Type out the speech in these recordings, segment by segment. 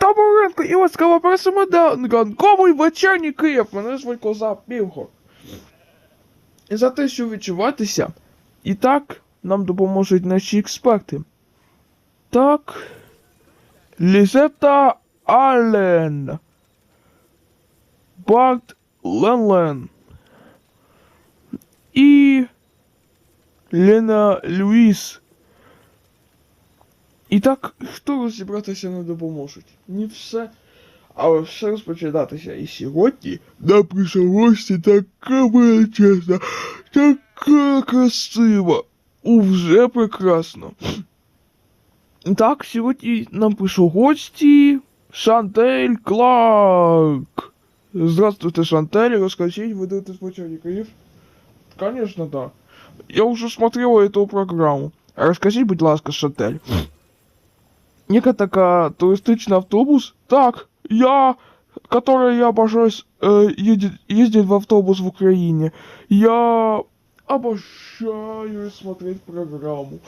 Доброго ранку і ласкаво просимо до ранковий вечірній Київ. Мене звуть Коза Півго. І за те, що відчуватися, і так нам допоможуть наші експерти. Так. Лізета Аллен. Барт Ленлен. І Лена Льюіс. І так, хто розібратися не допоможуть? Ні все. Але все розпочинатися. І сьогодні нам прийшов гості така величезна, така красива. Уже прекрасно. Так, сьогодні нам прийшов гості Шантель Кларк. Здравствуйте, Шантель. Расскажите, вы даете спочатку Конечно, да. Я уже смотрела эту программу. Расскажіть, будь ласка, Шантель. Яка така туристичний автобус? Так, я, который я обожаю э, ездить, ездить в автобус в Украине. Я обожаю смотреть программу.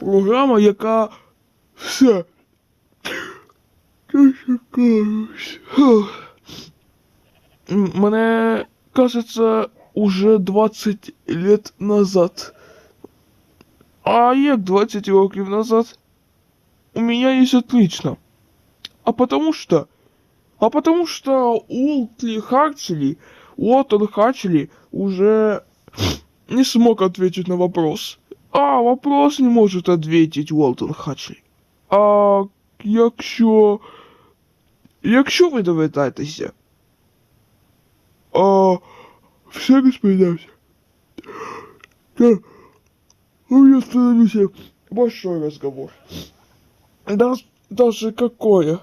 Програма, яка все. Дочекаюсь. Фух. М, Мене, кажется, уже 20 лет назад. А як 20 років назад? У меня есть отлично. А потому что... А потому что Уолтли Харчели, Уолтон Харчели уже не смог ответить на вопрос. А, вопрос не может ответить Уолтон Харчели. А якщо... Якщо ви доведаєтеся? А... Все распоедался. Да. У меня становился большой разговор. Да, даже какое?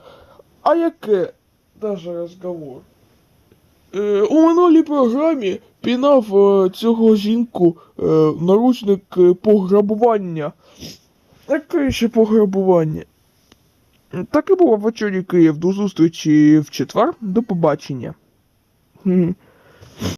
А яке даже разговор? Е, у минулій програмі пінав е, цього жінку е, наручник е, пограбування. Яке ще пограбування? Так і було в вечорі Київ. До зустрічі в четвер. До побачення.